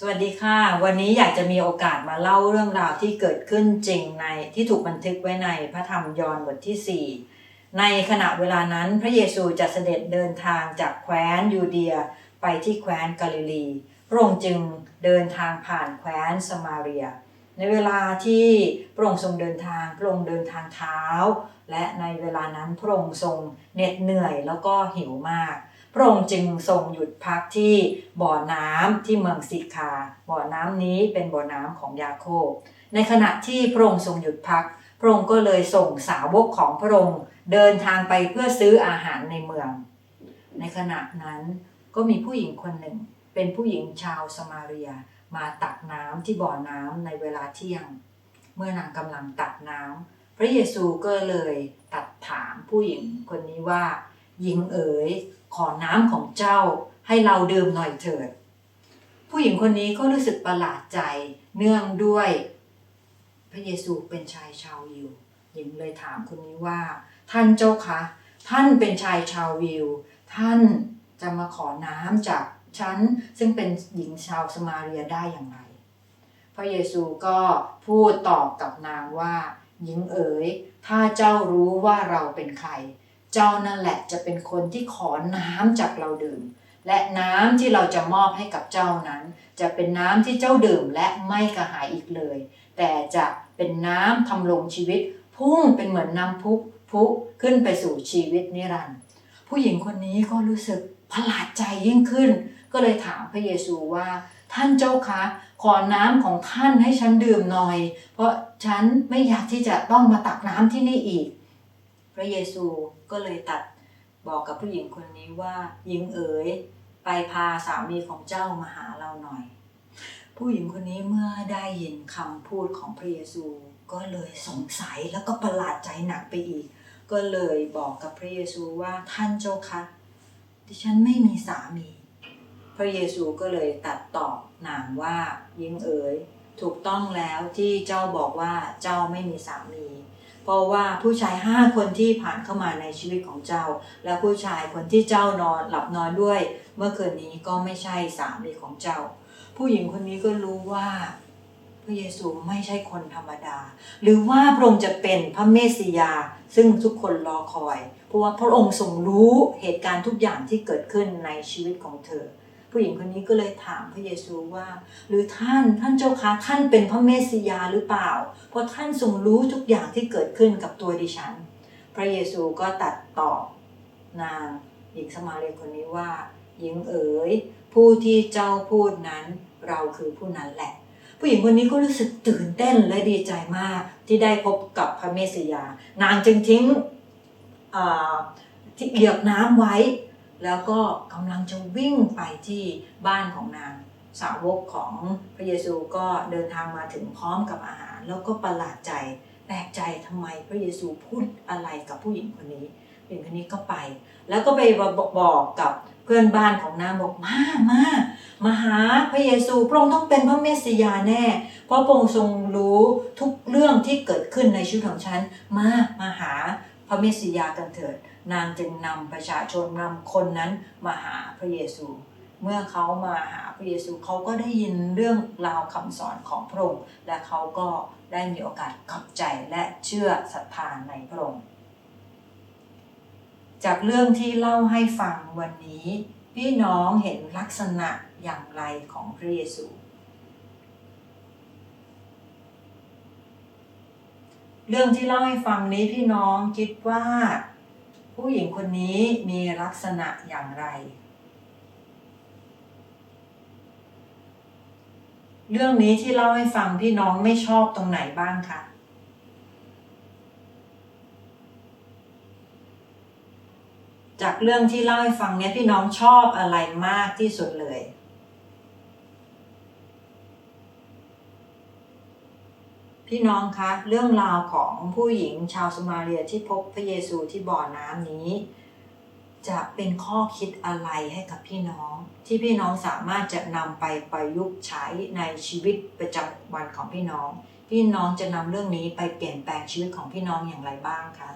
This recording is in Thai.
สวัสดีค่ะ วันนี้อยากจะมีโอกาสมาเล่าเรื่องราวที่เกิดขึ้นจริงในที่ถูกบันทึกไว้ในพระธรรมยอห์นบทที่ 4 ในขณะเวลานั้นพระเยซูจะเสด็จเดินทางจากแคว้นยูเดียไปที่แคว้นกาลิลีพระองค์จึงเดินทางผ่านแคว้นสมาเรีย ในเวลาที่พระองค์ทรงเดินทางพระองค์เดินทางเท้า และในเวลานั้นพระองค์ทรงเหน็ดเหนื่อยแล้วก็หิวมาก พระองค์จึงทรงหยุดพักที่บ่อน้ำที่เมืองสิคา บ่อน้ำนี้เป็นบ่อน้ำของยาโคบ ในขณะที่พระองค์ทรงหยุดพัก พระองค์ก็เลยส่งสาวกของพระองค์เดินทางไปเพื่อซื้ออาหารในเมือง ในขณะนั้นก็มีผู้หญิงคนหนึ่ง เป็นผู้หญิงชาวสมาเรียมาตักน้ำที่บ่อน้ำในเวลาเที่ยง เมื่อนางกำลังตักน้ำพระเยซูก็เลยตัดถามผู้หญิงคนนี้ว่า หญิงเอ๋ย ขอน้ำของเจ้าให้เราดื่มหน่อยเถิด ผู้หญิงคนนี้ก็รู้สึกประหลาดใจเนื่องด้วย พระเยซูเป็นชายชาวยิวหญิงเลยถามคนนี้ว่า ท่านเจ้าคะ ท่านเป็นชายชาววิว ท่านจะมาขอน้ำจากฉันซึ่งเป็นหญิงชาวสมาเรียได้อย่างไร พระเยซูก็พูดตอบกับนางว่า หญิงเอ๋ย ถ้าเจ้ารู้ว่าเราเป็นใคร เจ้านั่นแหละจะเป็นคนที่ขอน้ำจากเราดื่ม และน้ำที่เราจะมอบให้กับเจ้านั้น จะเป็นน้ำที่เจ้าดื่มและไม่กระหายอีกเลย แต่จะเป็นน้ำทำลงชีวิต พุ่งเป็นเหมือนน้ำพุพุขึ้นไปสู่ชีวิตนิรันดร์ผู้หญิงคนนี้ก็รู้สึกประหลาดใจยิ่งขึ้น ก็เลยถามพระเยซูว่า ท่านเจ้าคะ ขอน้ำของท่านให้ฉันดื่มหน่อย เพราะฉันไม่อยากที่จะต้องมาตักน้ำที่นี่อีก พระเยซูก็เลยตัดบอกกับผู้หญิงคนนี้ว่าหญิงเอ๋ยไปพาสามีของเจ้ามาหาเราหน่อย ผู้หญิงคนนี้เมื่อได้ยินคำพูดของพระเยซูก็เลยสงสัยแล้วก็ประหลาดใจหนักไปอีก ก็เลยบอกกับพระเยซูว่าท่านเจ้าคะดิฉันไม่มีสามี พระเยซูก็เลยตัดตอบนางว่าหญิงเอ๋ยถูกต้องแล้วที่เจ้าบอกว่าเจ้าไม่มีสามี เพราะว่าผู้ชายห้าคนที่ผ่านเข้ามาในชีวิตของเจ้า และผู้ชายคนที่เจ้านอนหลับนอนด้วย เมื่อคืนนี้ก็ไม่ใช่สามีของเจ้า ผู้หญิงคนนี้ก็รู้ว่าพระเยซูไม่ใช่คนธรรมดา หรือว่าพระองค์จะเป็นพระเมสสิยา ซึ่งทุกคนรอคอย เพราะว่าพระองค์ทรงรู้เหตุการณ์ทุกอย่างที่เกิดขึ้นในชีวิตของเธอ ผู้หญิงคนนี้ก็เลยถามพระเยซูว่า หรือท่านท่านเจ้าคะท่านเป็นพระเมสสิยาหรือเปล่า เพราะท่านทรงรู้ทุกอย่างที่เกิดขึ้นกับตัวดิฉัน พระเยซูก็ตัดตอบนางหญิงสมาเรียคนนี้ว่าหญิงเอ๋ยผู้ที่เจ้าพูดนั้นเราคือผู้นั้นแหละ ผู้หญิงคนนี้ก็รู้สึกตื่นเต้นและดีใจมากที่ได้พบกับพระเมสสิยา นางจึงทิ้งที่เหยือกน้ำไว้ แล้วก็กำลังจะวิ่งไปที่บ้านของนาง สาวกของพระเยซูก็เดินทางมาถึงพร้อมกับอาหาร แล้วก็ประหลาดใจแปลกใจทำไมพระเยซูพูดอะไรกับผู้หญิงคนนี้ผู้หญิงคนนี้ก็ไป แล้วก็ไปบอกกับเพื่อนบ้านของนางบอกมามามาหาพระเยซูพระองค์ต้องเป็นพระเมสสิยาแน่ เพราะพระองค์ทรงรู้ทุกเรื่องที่เกิดขึ้นในชีวิตของฉันมามาหาพระเมสสิยากันเถิด นางจึงนำประชาชนนำคนนั้นมาหาพระเยซู เมื่อเขามาหาพระเยซูเขาก็ได้ยินเรื่องราวคำสอนของพระองค์ และเขาก็ได้มีโอกาสกลับใจและเชื่อศรัทธาในพระองค์ จากเรื่องที่เล่าให้ฟังวันนี้ พี่น้องเห็นลักษณะอย่างไรของพระเยซูเรื่องที่เล่าให้ฟังนี้พี่น้องคิดว่า ผู้หญิงคนนี้มีลักษณะอย่างไร เรื่องนี้ที่เล่าให้ฟังพี่น้องไม่ชอบตรงไหนบ้างคะจากเรื่องที่เล่าให้ฟังเนี้ยพี่น้องชอบอะไรมากที่สุดเลย พี่น้องคะเรื่องราวของผู้หญิงชาวสมาเรียที่พบพระเยซูที่บ่อน้ำนี้ จะเป็นข้อคิดอะไรให้กับพี่น้อง ที่พี่น้องสามารถจะนำไปประยุกต์ใช้ในชีวิตประจำวันของพี่น้อง พี่น้องจะนำเรื่องนี้ไปเปลี่ยนแปลงชีวิตของพี่น้องอย่างไรบ้างคะ